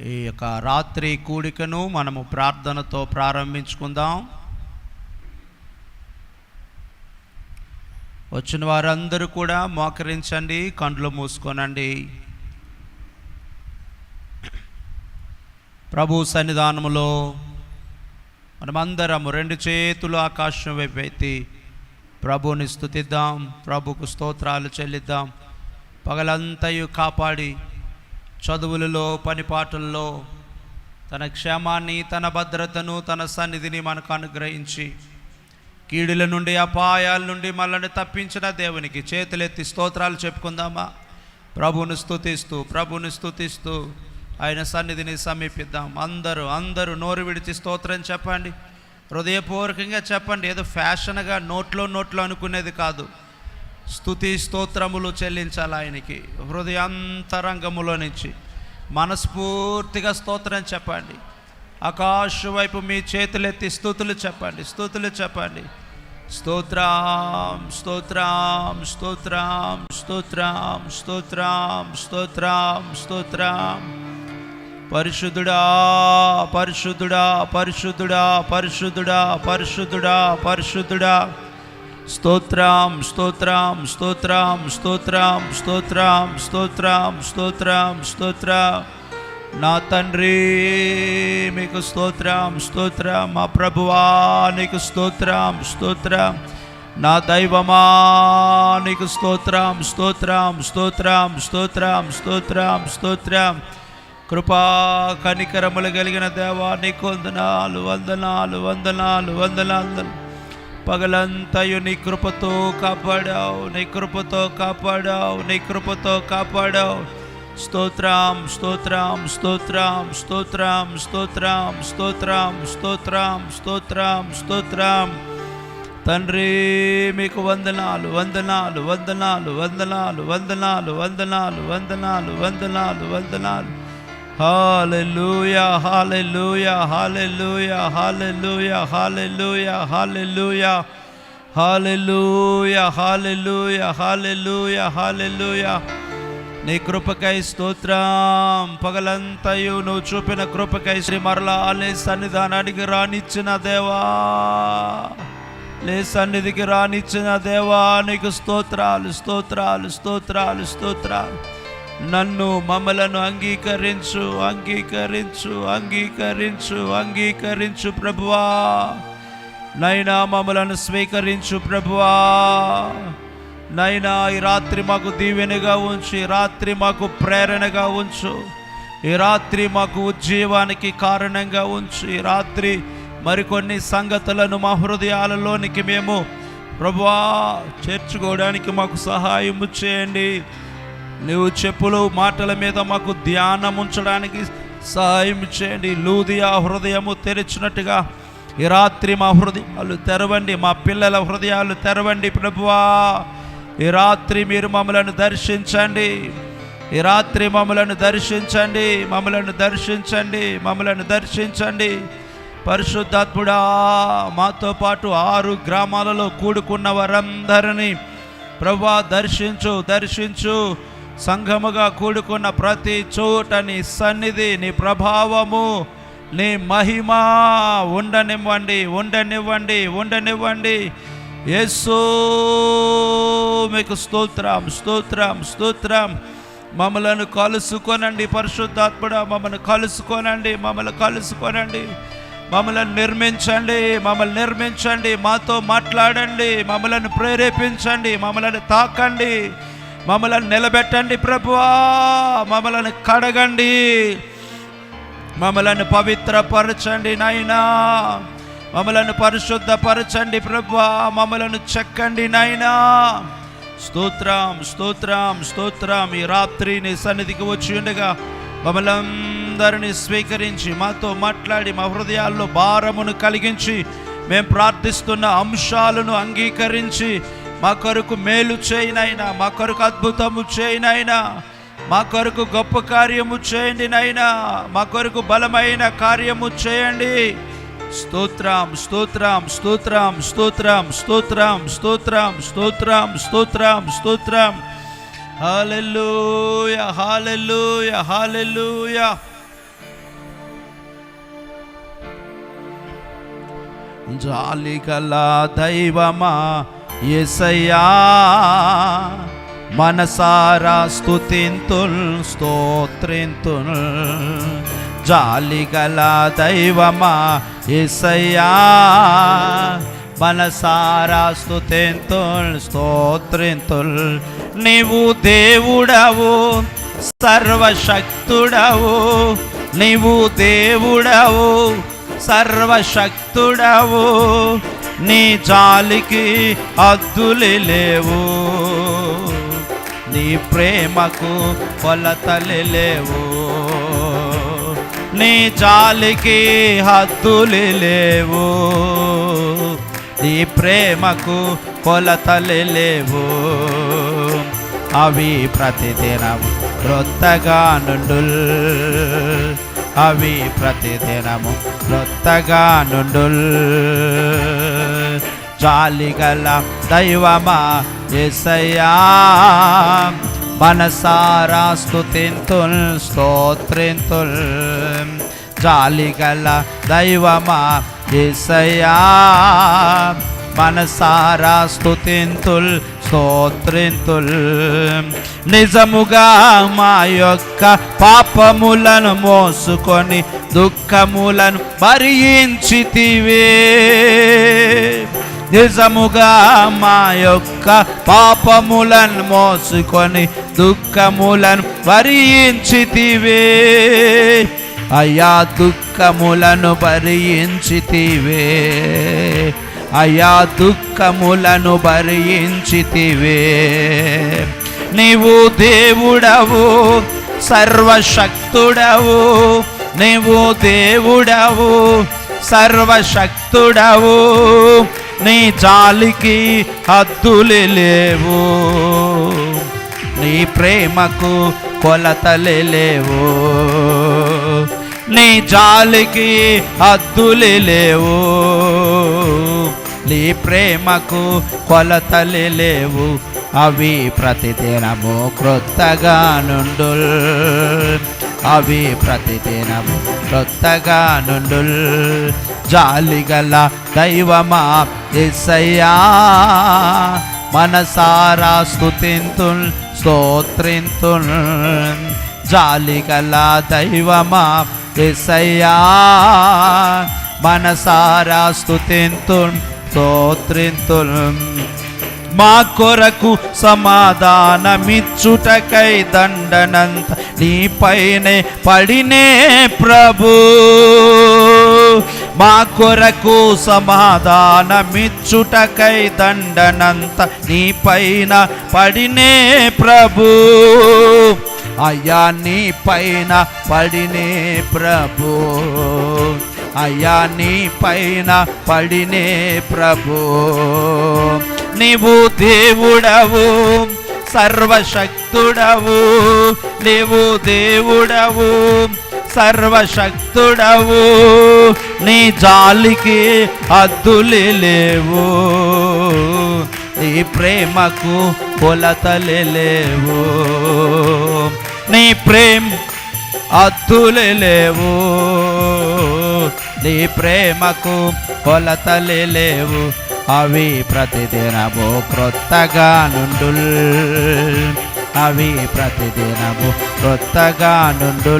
ఈ యొక్క రాత్రి కూడికను మనము ప్రార్థనతో ప్రారంభించుకుందాం. వచ్చిన వారందరూ కూడా మోకరించండి కండ్లు మూసుకోనండి. ప్రభు సన్నిధానములో మనమందరము రెండు చేతులు ఆకాశం వైపు ఎత్తి ప్రభుని స్థుతిద్దాం ప్రభుకు స్తోత్రాలు చెల్లిద్దాం పగలంతయు కాపాడి చదువులలో పనిపాటల్లో తన క్షేమాన్ని తన భద్రతను తన సన్నిధిని మనకు అనుగ్రహించి కీడుల నుండి అపాయాల నుండి మనల్ని తప్పించిన దేవునికి చేతులెత్తి స్తోత్రాలు చెప్పుకుందామా? ప్రభుని స్థుతిస్తూ ప్రభుని స్థుతిస్తూ ఆయన సన్నిధిని సమీపిద్దాం. అందరూ అందరూ నోరు విడిచి స్తోత్రం చెప్పండి. హృదయపూర్వకంగా చెప్పండి. ఏదో ఫ్యాషన్గా నోట్లో నోట్లో అనుకునేది కాదు. స్థుతి స్తోత్రములు చెల్లించాలి ఆయనకి. హృదయాంతరంగములో నుంచి మనస్ఫూర్తిగా స్తోత్రం చెప్పండి. ఆకాశ వైపు మీ చేతులెత్తి స్థుతులు చెప్పండి స్థుతులు చెప్పండి. స్తోత్రం స్తోత్రం స్తోత్రం స్తోత్రం స్తోత్రం స్తోత్రం స్తోత్రం. పరిశుద్ధుడా పరిశుద్ధుడా పరిశుద్ధుడా పరిశుద్ధుడా పరిశుద్ధుడా పరిశుద్ధుడా. స్తోత్రం స్తోత్రం స్తోత్రం స్తోత్రం స్తోత్రం స్తోత్రం స్తోత్రం స్తోత్రం నా తండ్రి మీకు స్తోత్రం స్తోత్రం. మా ప్రభువా నీకు స్తోత్రం స్తోత్రం. నా దైవమా నీకు స్తోత్రం స్తోత్రం స్తోత్రం స్తోత్రం స్తోత్రం స్తోత్రం. కృపా కనికరములు కలిగిన దేవా నీకు వందనాలు వందనాలు వందనాలు వందనాలు. పగలంతయు నీ కృపతో కాపాడావు నీ కృపతో కాపాడావు నీ కృపతో కాపాడావు. స్తోత్రం స్తోత్రం స్తోత్రం స్తోత్రం స్తోత్రం స్తోత్రం స్తోత్రం స్తోత్రం స్తోత్రం. తండ్రి మీకు వందనాలు వందనాలు వందనాలు వందనాలు వందనాలు వందనాలు వందనాలు వందనాలు వందనాలు. Hallelujah hallelujah hallelujah hallelujah hallelujah hallelujah hallelujah hallelujah hallelujah hallelujah నీ కృపకై స్తోత్రం. పగలంతయు నువ్వు చూపిన కృపకై శ్రీ మరలా లే సన్నిధానానికి రానిచ్చిన దేవా. లే సన్నిధికి రానిచ్చిన దేవా. నీకు స్తోత్రాలు స్తోత్రాలు స్తోత్రాలు స్తోత్రాలు. నన్ను మమ్మలను అంగీకరించు అంగీకరించు అంగీకరించు అంగీకరించు ప్రభువా. నైనా మమ్మలను స్వీకరించు ప్రభువా. నైనా ఈ రాత్రి మాకు దీవెనగా ఉంచు ఈ రాత్రి మాకు ప్రేరణగా ఉంచు ఈ రాత్రి మాకు ఉజ్జీవానికి కారణంగా ఉంచు ఈ రాత్రి మరికొన్ని సంగతులను మా హృదయాలలోనికి మేము ప్రభువా చేర్చుకోవడానికి మాకు సహాయం చేయండి. నువ్వు చెప్పులు మాటల మీద మాకు ధ్యానం ఉంచడానికి సహాయం చేయండి. లూదియా హృదయము తెరిచినట్టుగా ఈ రాత్రి మా హృదయాలు తెరవండి. మా పిల్లల హృదయాలు తెరవండి ప్రభువా. ఈ రాత్రి మీరు మమ్మలను దర్శించండి. ఈ రాత్రి మమ్మలను దర్శించండి. మమ్మలను దర్శించండి. మమ్మలను దర్శించండి. పరిశుద్ధాత్ముడా మాతో పాటు ఆరు గ్రామాలలో కూడుకున్న వారందరినీ ప్రభా దర్శించు దర్శించు. సంఘముగా కూడుకున్న ప్రతి చోట నీ సన్నిధి నీ ప్రభావము నీ మహిమ ఉండనివ్వండి ఉండనివ్వండి ఉండనివ్వండి. యేసు మీకు స్తోత్రం స్తోత్రం స్తోత్రం. మమ్మలను కలుసుకోనండి పరిశుద్ధాత్ముడా మమ్మల్ని కలుసుకోనండి మమ్మల్ని కలుసుకోనండి. మమ్మల్ని నిర్మించండి మమ్మల్ని నిర్మించండి మాతో మాట్లాడండి మమ్మలను ప్రేరేపించండి మమ్మల్ని తాకండి. మమ్మల్ని నిలబెట్టండి ప్రభువా. మమ్మల్ని కడగండి. మమ్మల్ని పవిత్రపరచండి నాయనా. మమ్మలను పరిశుద్ధపరచండి ప్రభువా. మమ్మలను చెక్కండి నాయనా. స్తోత్రం స్తోత్రం స్తోత్రం. ఈ రాత్రి నీ సన్నిధికి వచ్చి ఉండగా మమ్మల్ని స్వీకరించి మాతో మాట్లాడి మా హృదయాల్లో భారమును కలిగించి మేము ప్రార్థిస్తున్న అంశాలను అంగీకరించి మా కొరకు మేలు చేయనైనా మా కొరకు అద్భుతము చేయినైనా మా కొరకు గొప్ప కార్యము చేయండి నైనా మా కొరకు బలమైన కార్యము చేయండి. స్తోత్రం స్తోత్రం స్తోత్రం స్తోత్రం స్తోత్రం స్తోత్రం స్తోత్రం స్తోత్రం స్తోత్రం. Hallelujah hallelujah hallelujah. జాలి గల దైవమా ఎసయ్యా మనసారా స్థుతింతుల్ స్తోత్రింతుల్. జాలిగల దైవమా ఎసయ్యా మనసారా స్థుతింతుల్ స్తోత్రింతుల్. నీవు దేవుడవు సర్వశక్తుడవు. నీవు దేవుడవు సర్వశక్తుడవు నీ జాలికి అద్దులు లేవు. నీ ప్రేమకు కొలతలు లేవు. నీ జాలికి హద్దులు లేవు. నీ ప్రేమకు కొలతలు లేవు. అవి ప్రతిదినం క్రొత్తగా నుండు అవి ప్రతిదినము క్రొత్తగా నుండు జాలిగల దైవమా ఎసయ్యా మనసారా స్తుతింతుల్ స్తోత్రింతుల్. జాలిగల దైవమా ఎసయ్యా మనసారా స్థుతింతుల్ స్తోత్రింతుల్. నిజముగా మా యొక్క పాపములను మోసుకొని దుఃఖములను భరించితివే నిజముగా మా యొక్క పాపములను మోసుకొని దుఃఖములను భరించితివే అయా దుఃఖములను భరించితివే అయా దుఃఖములను భరించితివే. నీవు దేవుడవు సర్వశక్తుడవు. నీవు దేవుడవు సర్వశక్తుడవు. నీ జాలికి హద్దులు లేవు. నీ ప్రేమకు కొలతలు లేవు. నీ జాలికి హద్దులు లేవు. నీ ప్రేమకు కొలతలు లేవు. అవి ప్రతిదినము క్రొత్తగా నుండు అవి ప్రతిదినము క్రొత్తగా నుండు జాలిగల దైవమా ఎస్సయ్యా మనసారా స్తుతింతుల్ స్తోత్రింతుల్. జాలిగల దైవమా ఎస్సయ్యా మనసారా స్తుతింతుల్ స్తోత్రింతులు. మా కొరకు సమాధానమిచ్చుటకై దండనంత నీపైనే పడినే ప్రభు. మా కొరకు సమాధానమిచ్చుటకై దండనంత నీపైన పడినే ప్రభు. అయ్యా నీ పైన పడినే ప్రభు. అయ్యా నీ పైన పడినే ప్రభు. నీవు దేవుడవు సర్వశక్తుడవు. నీవు దేవుడవు సర్వశక్తుడవు. నీ జాలికి అద్దులు లేవు. నీ ప్రేమకు కొలతలు లేవు. నీ ప్రేమ అద్దులు లేవు. నీ ప్రేమకు కొలతలు లేవు. అవి ప్రతిదినము క్రొత్తగా నుండు అవి ప్రతిదినము క్రొత్తగా నుండు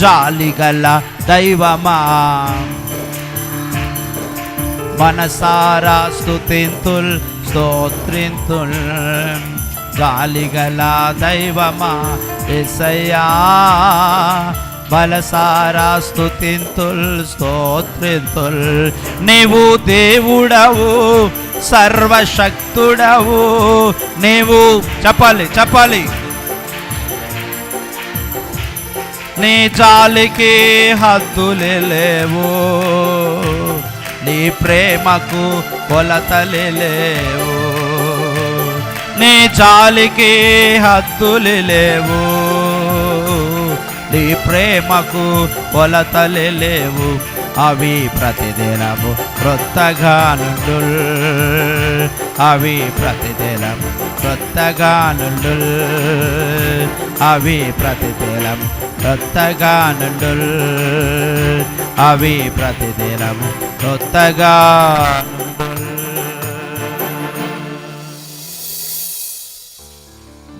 జాలిగల దైవమా? మనసారా స్థుతింతుల్ స్తోత్రింతుల్. జాలిగల దైవమా? ఎసయ్యా బలసారా స్థుతింతుల్ స్తోత్రింతుల్. నీవు దేవుడవు సర్వశక్తుడవు. నీవు చెప్పాలి చెప్పాలి. నీ జాలికి హద్దులే లేవు. నీ ప్రేమకు కొలతలే లేవు. నీ జాలికి హద్దులు లేవు. నీ ప్రేమకు కొలతలు లేవు. అవి ప్రతిదినము క్రొత్తగా నుండు. అవి ప్రతిదినము క్రొత్తగా నుండు. అవి ప్రతిదినము క్రొత్తగా నుండు. అవి ప్రతిదినము క్రొత్తగా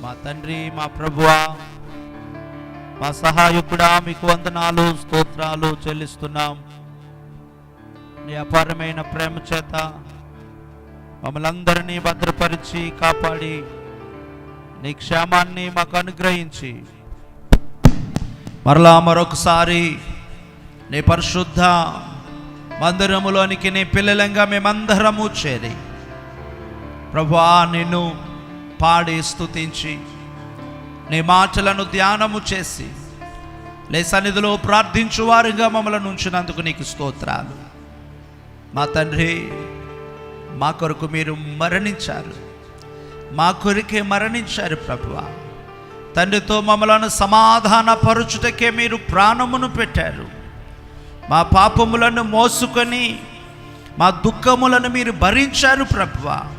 మా తండ్రి మా ప్రభువా మా సహాయకుడా మీకు వందనాలు స్తోత్రాలు చెల్లిస్తున్నాం. నీ అపారమైన ప్రేమ చేత మమ్మల్ని అందరినీ భద్రపరిచి కాపాడి నీ క్షేమాన్ని మాకు అనుగ్రహించి మరలా మరొకసారి నీ పరిశుద్ధ మందిరములోనికి నీ పిల్లలంగా మేమందరము చేరి ప్రభా నిన్ను పాడి స్తుతించి నీ మాటలను ధ్యానము చేసి నీ సన్నిధిలో ప్రార్థించువారుగా మమ్మల్ని ఉంచినందుకు నీకు స్తోత్రాలు. మా తండ్రి మా కొరకు మీరు మరణించారు. మా కొరికే మరణించారు ప్రభువ. తండ్రితో మమ్మలను సమాధానపరుచుటకే మీరు ప్రాణమును పెట్టారు. మా పాపములను మోసుకొని మా దుఃఖములను మీరు భరించారు ప్రభువ.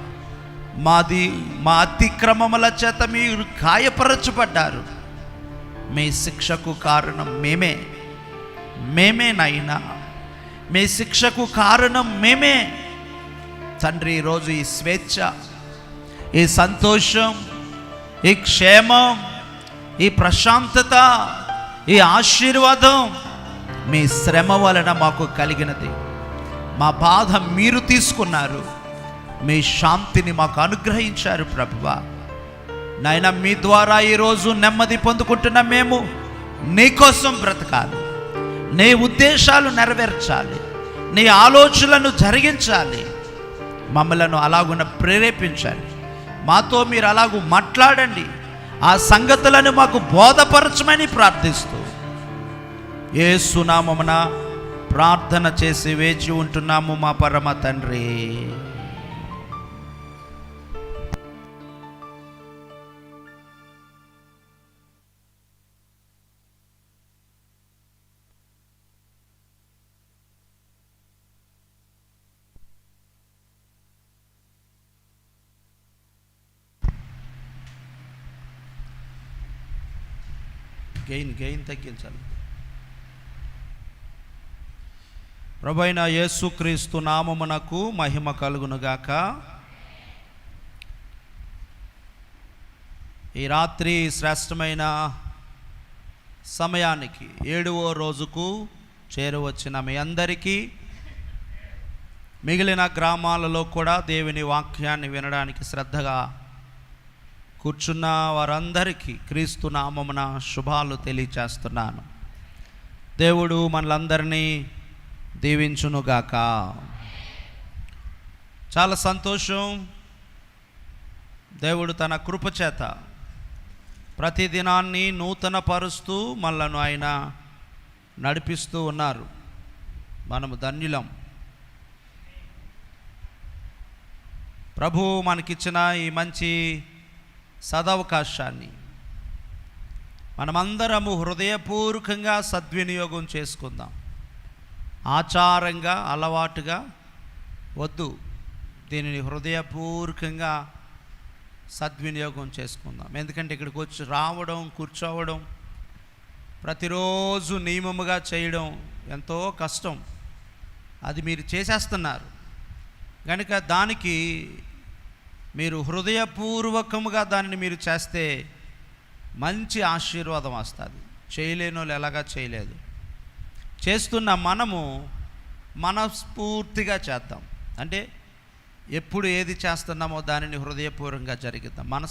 మాది మా అతిక్రమముల చేత మీరు గాయపరచబడ్డారు. మీ శిక్షకు కారణం మేమే. మేమే నైనా. మీ శిక్షకు కారణం మేమే. తండ్రి ఈరోజు ఈ స్వేచ్ఛ ఈ సంతోషం ఈ క్షేమం ఈ ప్రశాంతత ఈ ఆశీర్వాదం మీ శ్రమ వలన మాకు కలిగినది. మా బాధ మీరు తీసుకున్నారు. మీ శాంతిని మాకు అనుగ్రహించారు ప్రభువ. నాయన మీ ద్వారా ఈరోజు నెమ్మది పొందుకుంటున్న మేము నీకోసం బ్రతకాలి. నీ ఉద్దేశాలు నెరవేర్చాలి. నీ ఆలోచనలను జరిగించాలి. మమ్మలను అలాగున ప్రేరేపించాలి మాతో మీరు అలాగూ మాట్లాడండి. ఆ సంగతులను మాకు బోధపరచమని ప్రార్థిస్తూ ఏ సునామమున ప్రార్థన చేసి వేచి ఉంటున్నాము మా పరమ తండ్రి. గెయిన్ గెయిన్ తగ్గించాలి. ప్రభైన యేసుక్రీస్తు నామమునకు మహిమ కలుగునుగాక. ఈ రాత్రి శ్రేష్టమైన సమయానికి ఏడవ రోజుకు చేరువచ్చిన మీ అందరికీ మిగిలిన గ్రామాలలో కూడా దేవుని వాక్యాన్ని వినడానికి శ్రద్ధగా కూర్చున్న వారందరికీ క్రీస్తు నామమున శుభాలు తెలియచేస్తున్నాను. దేవుడు మనలందరినీ దీవించునుగాక. చాలా సంతోషం. దేవుడు తన కృపచేత ప్రతి దినాన్ని నూతన పరుస్తూ మనలను ఆయన నడిపిస్తూ ఉన్నారు. మనము ధన్యులం. ప్రభు మనకిచ్చిన ఈ మంచి సదవకాశాన్ని. మనమందరము హృదయపూర్వకంగా సద్వినియోగం చేసుకుందాం. ఆచారంగా అలవాటుగా వద్దు. దీనిని హృదయపూర్వకంగా సద్వినియోగం చేసుకుందాం. ఎందుకంటే ఇక్కడికి వచ్చి రావడం కూర్చోవడం ప్రతిరోజు నియమముగా చేయడం ఎంతో కష్టం. అది మీరు చేసేస్తున్నారు. కనుక దానికి మీరు హృదయపూర్వకముగా దానిని మీరు చేస్తే మంచి ఆశీర్వాదం వస్తుంది. చేయలేని వాళ్ళు ఎలాగా చేయలేదు. చేస్తున్న మనము మనస్ఫూర్తిగా చేద్దాం. అంటే ఎప్పుడు ఏది చేస్తున్నామో దానిని హృదయపూర్వకంగా జరిగిద్దాం. మనసు